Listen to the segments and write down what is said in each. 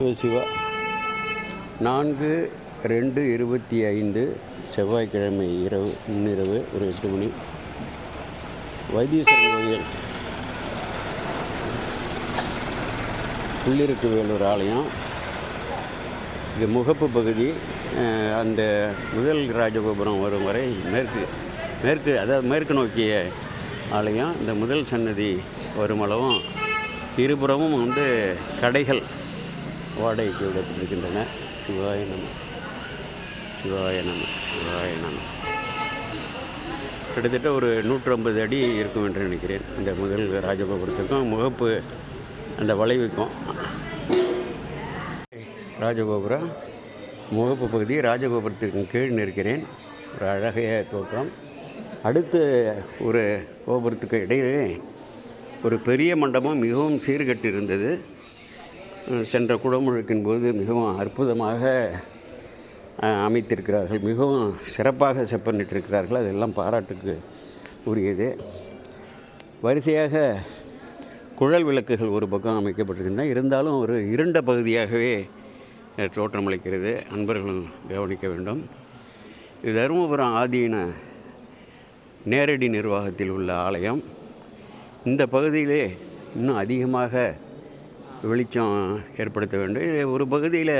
சிவா. நான்கு ரெண்டு இருபத்தி ஐந்து செவ்வாய்க்கிழமை இரவு முன்னிரவு ஒரு எட்டு மணி. வைத்தீஸ்வரன் கோயில். உள்ளிருக்கு வேலூர் ஆலயம். இது முகப்பு பகுதி. அந்த முதல் ராஜகோபுரம் வரும் வரை மேற்கு மேற்கு அதாவது மேற்கு நோக்கிய ஆலயம். இந்த முதல் சன்னதி வருமளவும் இருபுறமும் வந்து கடைகள். வாடகைக்கு விடப்பட்டிருக்கின்றன சிவாய நம சிவாய நம சிவாய நம. கிட்டத்தட்ட ஒரு நூற்றம்பது அடி இருக்கும் என்று நினைக்கிறேன். இந்த முதல் ராஜகோபுரத்துக்கும் முகப்பு அந்த வளைவுக்கும். ராஜகோபுரம் முகப்பு பகுதி ராஜகோபுரத்திற்கு கீழ் நிற்கிறேன். ஒரு அழகிய தோற்றம். அடுத்து ஒரு கோபுரத்துக்கு இடையே ஒரு பெரிய மண்டபம் மிகவும் சீர்கட்டு இருந்தது சென்ற குடமுழுக்கின் போது மிகவும் அற்புதமாக அமைத்திருக்கிறார்கள். மிகவும் சிறப்பாக செப்பனிட்டிருக்கிறார்கள். அதெல்லாம் பாராட்டுக்கு உரியது. வரிசையாக குழல் விளக்குகள் ஒரு பக்கம் அமைக்கப்பட்டிருக்கின்றன. இருந்தாலும் ஒரு இருண்ட பகுதியாகவே தோற்றமளிக்கிறது அன்பர்களும் கவனிக்க வேண்டும். இது தருமபுரம் ஆதீன நேரடி நிர்வாகத்தில் உள்ள ஆலயம். இந்த பகுதியிலே இன்னும் அதிகமாக வெளிச்சம் ஏற்படுத்த வேண்டும். ஒரு பகுதியில்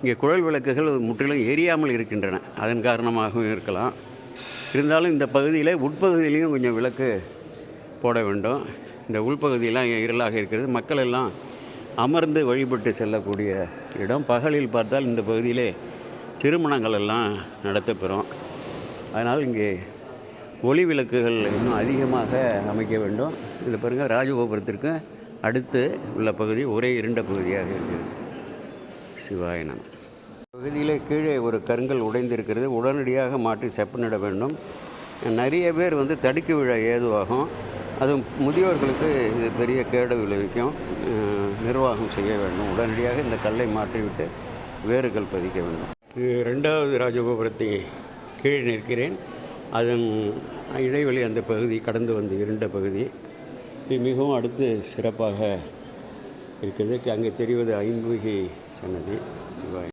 இங்கே குழல் விளக்குகள் முற்றிலும் எரியாமல் இருக்கின்றன. அதன் காரணமாகவும் இருக்கலாம். இருந்தாலும் இந்த பகுதியில் உட்பகுதியிலையும் கொஞ்சம் விளக்கு போட வேண்டும். இந்த உள்பகுதியெல்லாம் இருளாக இருக்கிறது. மக்கள் எல்லாம் அமர்ந்து வழிபட்டு செல்லக்கூடிய இடம். பகலில் பார்த்தால் இந்த பகுதியிலே திருமணங்கள் எல்லாம் நடத்தப்பெறும். அதனால் இங்கே ஒளி விளக்குகள் இன்னும் அதிகமாக அமைக்க வேண்டும். இது பாருங்கள் ராஜகோபுரத்திற்கு அடுத்து உள்ள பகுதி ஒரே இருண்ட பகுதியாக இருக்கிறது. சிவாயனம் பகுதியில் பகுதியிலே கீழே ஒரு கருங்கல் உடைந்திருக்கிறது. உடனடியாக மாற்றி செப்பனிட வேண்டும். நிறைய பேர் வந்து தடுக்கி விழ ஏதுவாகும். அதுவும் முதியோர்களுக்கு இது பெரிய கேடு விளைவிக்கும். நிர்வாகம் செய்ய வேண்டும். உடனடியாக இந்த கல்லை மாற்றிவிட்டு வேறுகள் பதிக்க வேண்டும். ரெண்டாவது ராஜகோபுரத்தை கீழே நிற்கிறேன். அதன் இடைவெளி அந்த பகுதி கடந்து வந்து இருண்ட பகுதி. இது மிகவும் அடுத்து சிறப்பாக இருக்கிறது. அங்கே தெரிவது ஐம்பூகி சன்னதி சிவாய்